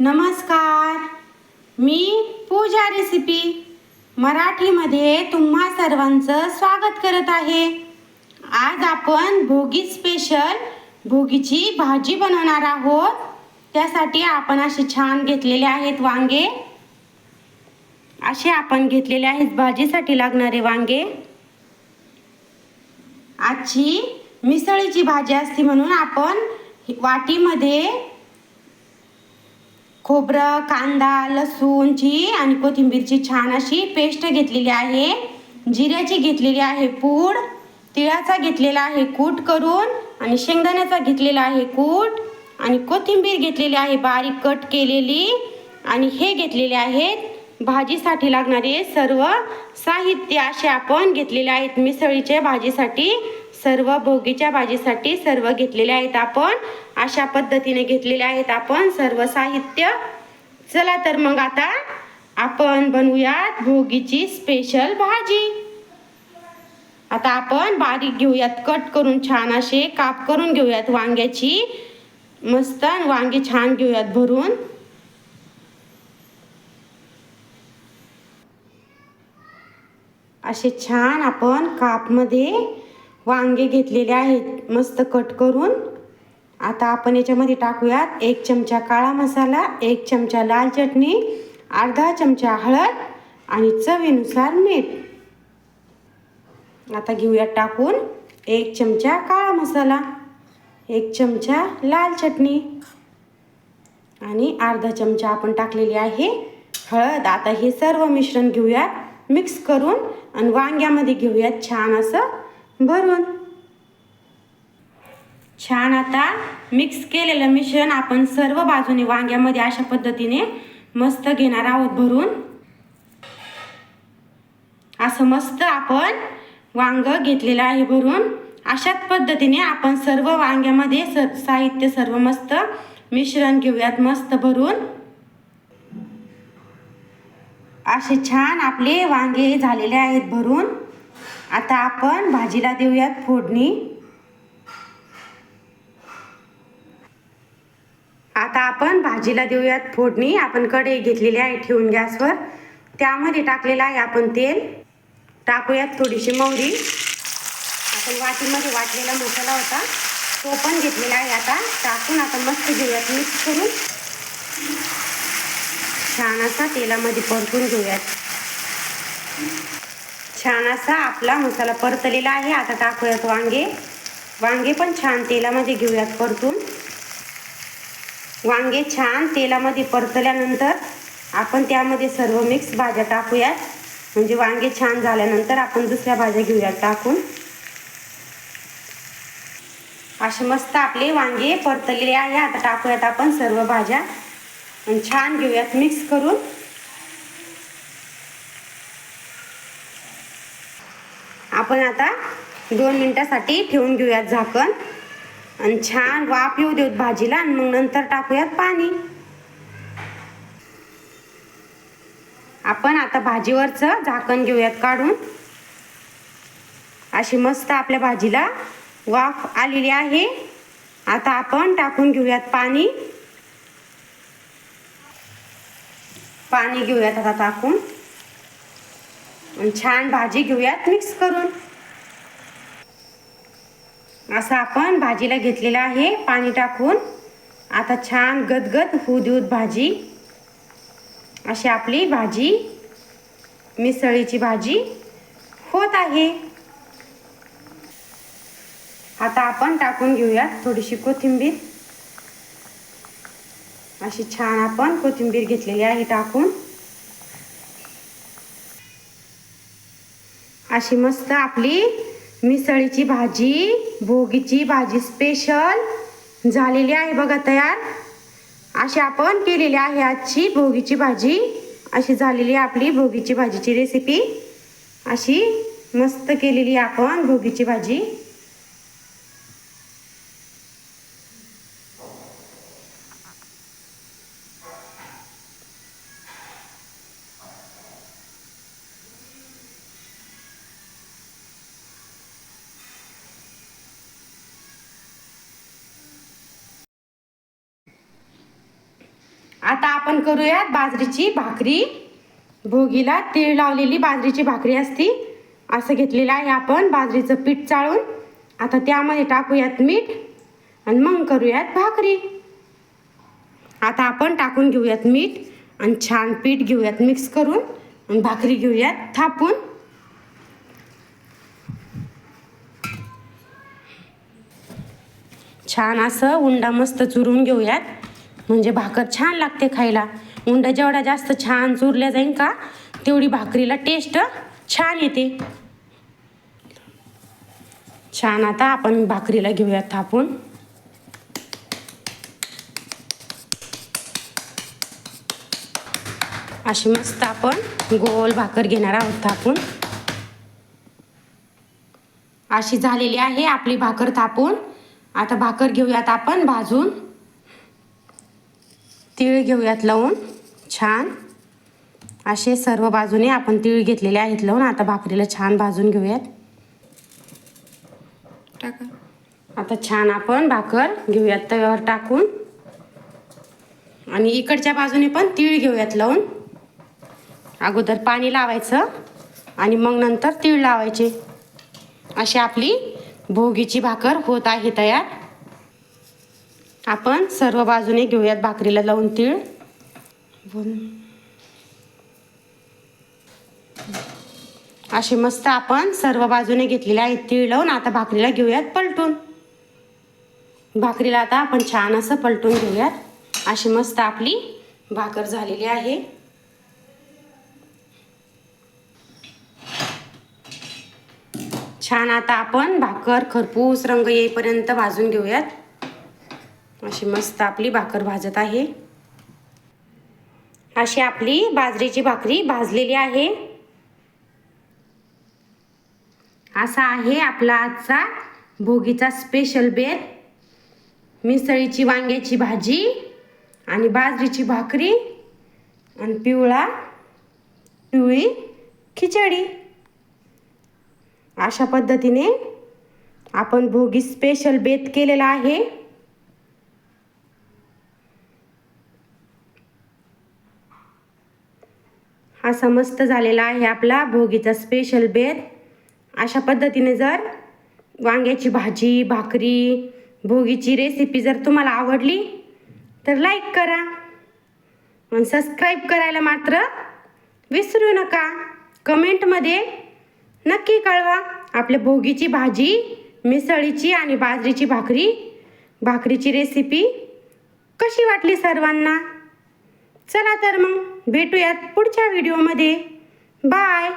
नमस्कार. मी पूजा रेसिपी मराठीमध्ये तुम्हा सर्वांचं स्वागत करत आहे. आज आपण भोगी स्पेशल भोगीची भाजी बनवणार आहोत. त्यासाठी आपण असे छान घेतलेले आहेत वांगे. असे आपण घेतलेले आहेत भाजीसाठी लागणारे वांगे. आजची मिसळीची भाजी असते म्हणून आपण वाटीमध्ये खोबरं कांदा लसूणची आणि कोथिंबीरची छान अशी पेस्ट घेतलेली आहे. जिऱ्याची घेतलेली आहे पूड. तिळाचा घेतलेला आहे कूट करून आणि शेंगदाण्याचा घेतलेला आहे कूट. आणि कोथिंबीर घेतलेली आहे बारीक कट केलेली. आणि हे घेतलेले आहेत भाजीसाठी लागणारे सर्व साहित्य असे आपण घेतलेले आहेत मिसळीच्या भाजीसाठी. सर्व भोगीच्या भाजीसाठी सर्व घेतलेले आहेत आपण. अशा पद्धतीने घेतलेले आहेत आपण सर्व साहित्य. चला तर मग आता आपण बनवूयात भोगीची स्पेशल भाजी. आता आपण बारीक घेऊयात कट करून छान असे काप करून घेऊयात वांग्याची. मस्त वांगी छान घेऊयात भरून. असे छान आपण कापमध्ये वांगे घेतलेले आहेत मस्त कट करून. आता आपण याच्यामध्ये टाकूयात एक चमचा काळा मसाला एक चमचा लाल चटणी अर्धा चमचा हळद आणि चवीनुसार मीठ. आता घेऊयात टाकून एक चमचा काळा मसाला एक चमचा लाल चटणी आणि अर्धा चमचा आपण टाकलेली आहे हळद. आता हे सर्व मिश्रण घेऊयात मिक्स करून आणि वांग्यामध्ये घेऊयात छान असं भरून. छान आता मिक्स केलेलं मिश्रण आपण सर्व बाजूने वांग्यामध्ये अशा पद्धतीने मस्त घेणार आहोत भरून. असं मस्त आपण वांग घेतलेलं आहे भरून. अशाच पद्धतीने आपण सर्व वांग्यामध्ये स साहित्य सर्व मस्त मिश्रण घेऊयात मस्त भरून. असे छान आपले वांगे झालेले आहेत भरून. आता आपण भाजीला देऊयात फोडणी. आता आपण भाजीला देऊयात फोडणी. आपण कढई घेतलेली आहे ठेवून गॅसवर. त्यामध्ये टाकलेलं आहे आपण तेल. टाकूयात थोडीशी मोहरी. आपण वाटीमध्ये वाटलेला मसाला होता तो पण घेतलेला आहे आता. टाकून आता मस्त घेऊयात मिक्स करून. छान असा तेलामध्ये परतून घेऊयात. छान असा आपला मसाला परतलेला आहे. आता टाकूयात वांगे. वांगे पण छान तेलामध्ये घेऊयात परतून. वांगे छान तेलामध्ये परतल्यानंतर आपण त्यामध्ये सर्व मिक्स भाज्या टाकूयात. म्हणजे वांगे छान झाल्यानंतर आपण दुसऱ्या भाज्या घेऊयात टाकून. असे मस्त आपले वांगे परतलेले आहे. आता टाकूयात आपण सर्व भाज्या. आणि छान घेऊयात मिक्स करून. आपण आता दोन मिनटासाठी ठेवून घेऊयात झाकण. आणि छान वाफ येऊ देऊत भाजीला आणि मग नंतर टाकूयात पाणी. आपण आता भाजीवरचं झाकण घेऊयात काढून. अशी मस्त आपल्या भाजीला वाफ आलेली आहे. आता आपण टाकून घेऊयात पाणी. पाणी घेऊयात आता टाकून. छान भाजी घेऊयात मिक्स करून. असं आपण भाजीला घेतलेलं आहे पाणी टाकून. आता छान गदगद होऊ देऊत भाजी. अशी आपली भाजी मिसळीची भाजी होत आहे. आता आपण टाकून घेऊयात थोडीशी कोथिंबीर. अशी छान आपण कोथिंबीर घेतलेली आहे टाकून. अशी मस्त आपली मिसळीची भाजी भोगीची भाजी स्पेशल झालेली आहे बघा तयार. अशी आपण केलेली आहे आजची भोगीची भाजी. अशी झालेली आहे आपली भोगीची भाजीची रेसिपी अशी मस्त केलेली आपण भोगीची भाजी. आता आपण करूयात बाजरीची भाकरी. भोगीला तीळ लावलेली बाजरीची भाकरी असती. असं घेतलेलं आहे आपण बाजरीचं पीठ चाळून. आता त्यामध्ये टाकूयात मीठ आणि मग करूयात भाकरी. आता आपण टाकून घेऊयात मीठ आणि छान पीठ घेऊयात मिक्स करून आणि भाकरी घेऊयात थापून. छान असं उंडा मस्त चुरून घेऊयात. म्हणजे भाकर छान लागते खायला. उंडा जेवढा जास्त छान चुरल्या जाईल का तेवढी भाकरीला टेस्ट छान येते. छान आता आपण भाकरीला घेऊयात थापून अशी मस्त आपण गोल भाकर घेणार आहोत थापून अशी झालेली आहे आपली भाकर थापून आता भाकर घेऊयात आपण भाजून. तीळ घेऊयात लावून. छान. असे सर्व बाजूने आपण तीळ घेतलेले आहेत लावून. आता भाकरीला छान भाजून घेऊयात. टाका. आता छान आपण भाकर घेऊयात तव्यावर टाकून. आणि इकडच्या बाजूने पण तीळ घेऊयात लावून. अगोदर पाणी लावायचं आणि मग नंतर तीळ लावायचे. अशी आपली भोगीची भाकर होत आहे तयार. आपण सर्व बाजूने घेऊयात भाकरीला लावून तीळ. असे मस्त आपण सर्व बाजूने घेतलेले आहेत तीळ लावून आता भाकरीला घेऊयात पलटून. भाकरीला आता आपण छान असं पलटून घेऊयात. अशी मस्त आपली भाकर झालेली आहे. छान आता आपण भाकर खरपूस रंग येईपर्यंत भाजून घेऊयात. अशी मस्त आपली भाकर भाजत आहे. अशी आपली बाजरीची भाकरी भाजलेली आहे. असा आहे आपला आजचा भोगीचा स्पेशल बेत मिसळीची वांग्याची भाजी आणि बाजरीची भाकरी आणि पिवळा पिवळी खिचडी. अशा पद्धतीने आपण भोगी स्पेशल बेत केलेला आहे. हा समस्त झालेला आहे आपला भोगीचा स्पेशल बेत अशा पद्धतीने जर वांग्याची भाजी भाकरी भोगीची रेसिपी जर तुम्हाला आवडली तर लाईक करा. आणि सबस्क्राईब करायला मात्र विसरू नका. कमेंटमध्ये नक्की कळवा आपल्या भोगीची भाजी मिसळीची आणि बाजरीची भाकरी. भाकरीची रेसिपी कशी वाटली सर्वांना? चला तर मग भेटूयात पुढच्या व्हिडिओमध्ये. बाय.